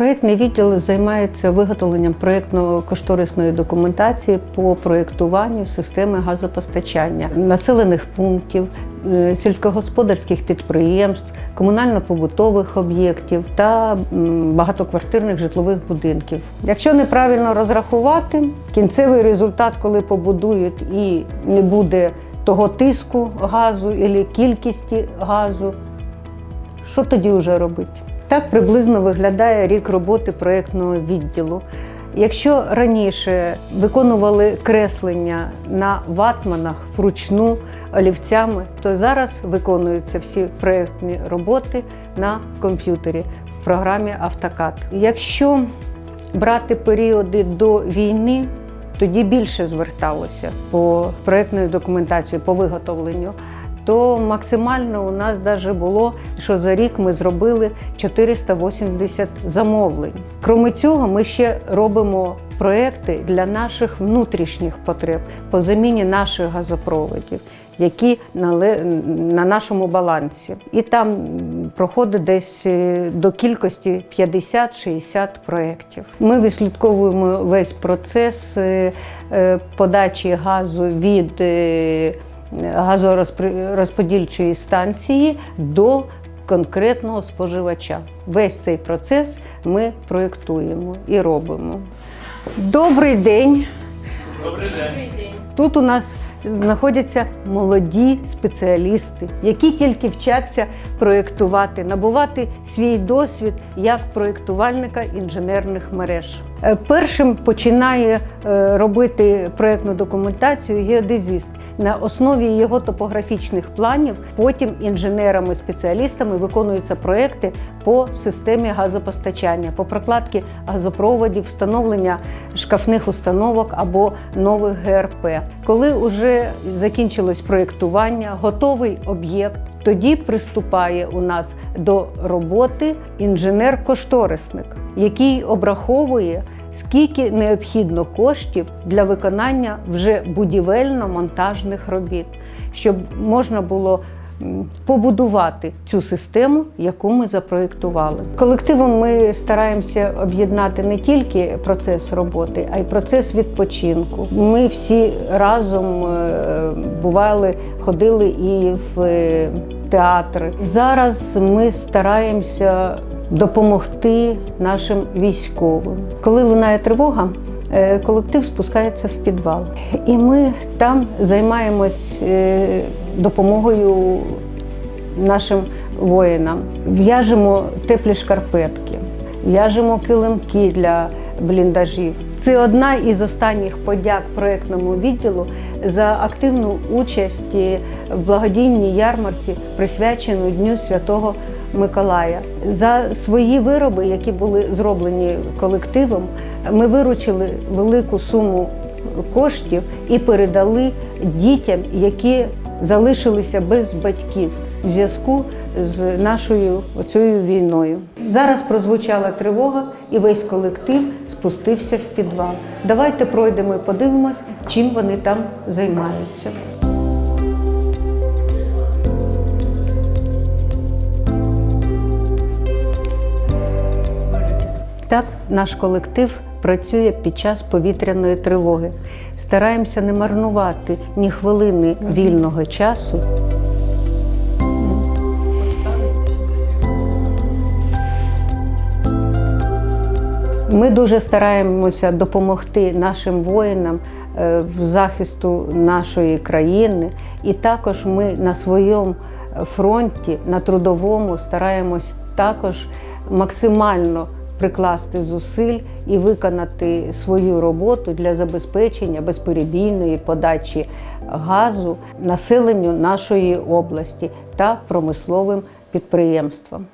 Проєктний відділ займається виготовленням проєктно-кошторисної документації по проєктуванню системи газопостачання населених пунктів, е, сільськогосподарських підприємств, комунально-побутових об'єктів та багатоквартирних житлових будинків. Якщо неправильно розрахувати, кінцевий результат, коли побудують і не буде того тиску газу або кількості газу, що тоді вже робити? Так приблизно виглядає рік роботи проєктного відділу. Якщо раніше виконували креслення на ватманах вручну олівцями, то зараз виконуються всі проєктні роботи на комп'ютері в програмі AutoCAD. Якщо брати періоди до війни, тоді більше зверталося по проєктної документації, по виготовленню. То максимально у нас навіть було, що за рік ми зробили 480 замовлень. Крім цього, ми ще робимо проекти для наших внутрішніх потреб по заміні наших газопроводів, які на нашому балансі. І там проходить десь е, до кількості 50-60 проєктів. Ми відслідковуємо весь процес е, е, подачі газу від газорозподільчої станції до конкретного споживача. Весь цей процес ми проєктуємо і робимо. Добрий день! Добрий день. Тут у нас знаходяться молоді спеціалісти, які тільки вчаться проєктувати, набувати свій досвід як проєктувальника інженерних мереж. Е, Першим починає е, робити проєктну документацію геодезіст. На основі його топографічних планів потім інженерами-спеціалістами виконуються проекти по системі газопостачання, по прокладці газопроводів, встановлення шкафних установок або нових ГРП. Коли вже закінчилось проєктування, готовий об'єкт, тоді приступає у нас до роботи інженер-кошторисник, який обраховує скільки необхідно коштів для виконання вже будівельно-монтажних робіт, щоб можна було побудувати цю систему, яку ми запроєктували. Колективом ми стараємося об'єднати не тільки процес роботи, а й процес відпочинку. Ми всі разом е, бували, ходили і в е, театри. Зараз ми стараємося допомогти нашим військовим. Коли лунає тривога, е, колектив спускається в підвал. І ми там займаємось допомогою нашим воїнам. В'яжемо теплі шкарпетки, в'яжемо килимки для бліндажів. Це одна із останніх подяк проєктному відділу за активну участь в благодійній ярмарці, присвячену Дню Святого Миколая. За свої вироби, які були зроблені колективом, ми виручили велику суму коштів і передали дітям, які залишилися без батьків в зв'язку з нашою оцією війною. Зараз прозвучала тривога, і весь колектив спустився в підвал. Давайте пройдемо і подивимось, чим вони там займаються. Так, наш колектив працює під час повітряної тривоги. Стараємося не марнувати ні хвилини вільного часу. Ми дуже стараємося допомогти нашим воїнам е, в захисту нашої країни, і також ми на своєму фронті, на трудовому, стараємось також максимально прикласти зусиль і виконати свою роботу для забезпечення безперебійної подачі газу населенню нашої області та промисловим підприємствам.